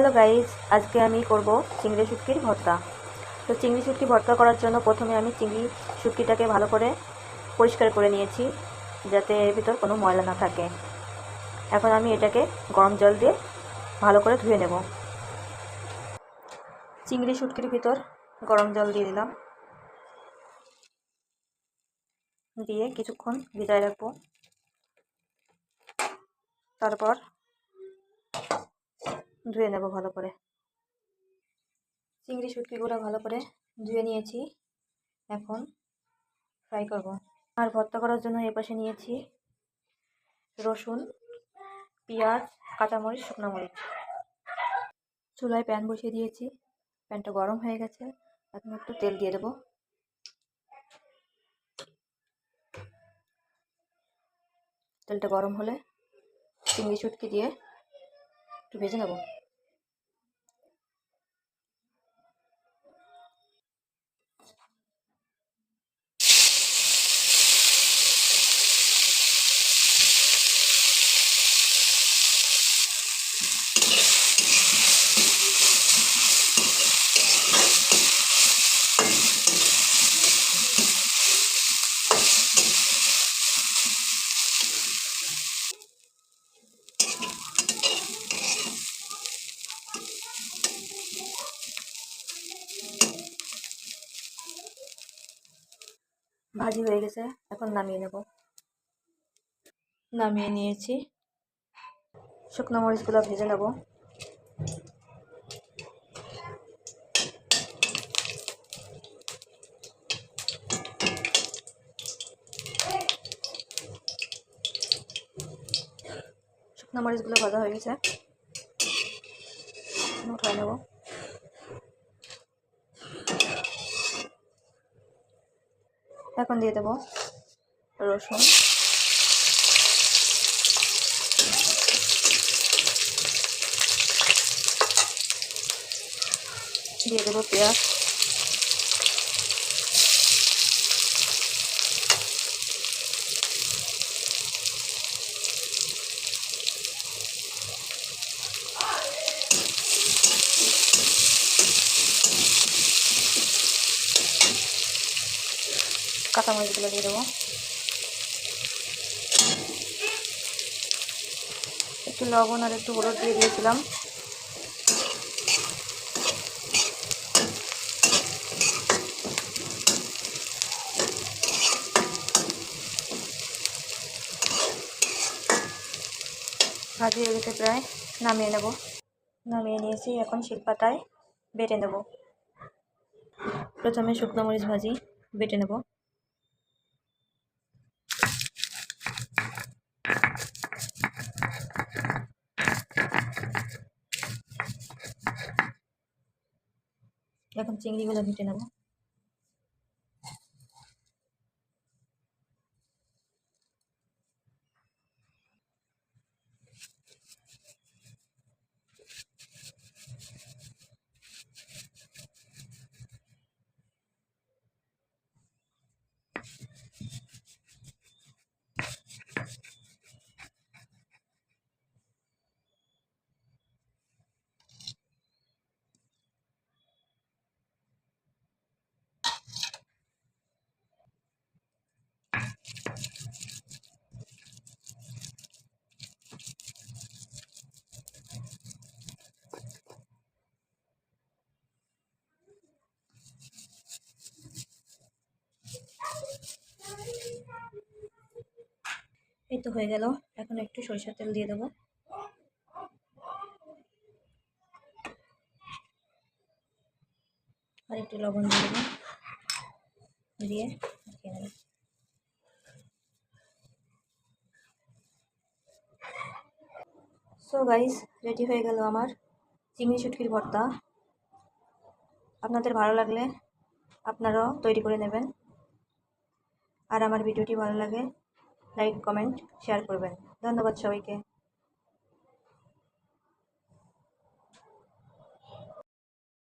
Hello guys আজকে আমি করব চিংড়ি শুটকির ভর্তা। তো চিংড়ি শুটকি ভর্তা করার জন্য প্রথমে আমি চিংড়ি শুটকিটাকে ভালো করে পরিষ্কার করে নিয়েছি, যাতে এর ভিতর কোনো ময়লা না থাকে। এখন আমি এটাকে গরম জল দিয়ে ভালো করে ধুয়ে নেব। চিংড়ি শুটকির ভিতর গরম জল দিয়ে দিলাম। দিয়ে কিছুক্ষণ ভিজায় রাখব। তারপর ধুয়ে নেব ভালো করে। চিংড়ি শুটকিগুলো ভালো করে ধুয়ে নিয়েছি। এখন ফ্রাই করব। আর ভর্তা করার জন্য এ পাশে নিয়েছি রসুন, পেঁয়াজ, কাঁচামরিচ, শুকনো মরিচ। চুলায় প্যান বসিয়ে দিয়েছি। প্যানটা গরম হয়ে গেছে। এখন একটু তেল দিয়ে দেবো। তেলটা গরম হলে চিংড়ি শুটকি দিয়ে একটু ভেজে নেব। ভাজি হয়ে গেছে, এখন নামিয়ে নেব। নামিয়ে নিয়েছি। শুকনো মরিচগুলো ভেজে নেব। শুকনো মরিচগুলো ভাজা হয়ে গেছে। উঠায় নেব। এখন দিয়ে দেবো রসুন। দিয়ে দেবো পেঁয়াজ। কাঁচামরিচগুলো দিয়ে দেবো। একটু লবণ আর একটু হলুদ দিয়ে দিয়েছিলাম। ভাজি হয়ে প্রায় নামিয়ে নেব। নামিয়ে নিয়েছি এখন শিলপাতায় বেটে নেব। প্রথমে শুকনো মরিচ ভাজি, বেটে নেব। এখন চিংড়িগুলো ভেটে নেব। এই তো হয়ে গেল। এখন একটু সরিষার তেল দিয়ে দেবো। আর একটু লবণ দিয়ে দেবো। দিয়ে সো গাইস রেডি হয়ে গেল আমার চিংড়ি শুটকির ভর্তা। আপনাদের ভালো লাগলে আপনারাও তৈরি করে নেবেন। আর আমার ভিডিওটি ভালো লাগে লাইক কমেন্ট শেয়ার করবেন। ধন্যবাদ সবাইকে।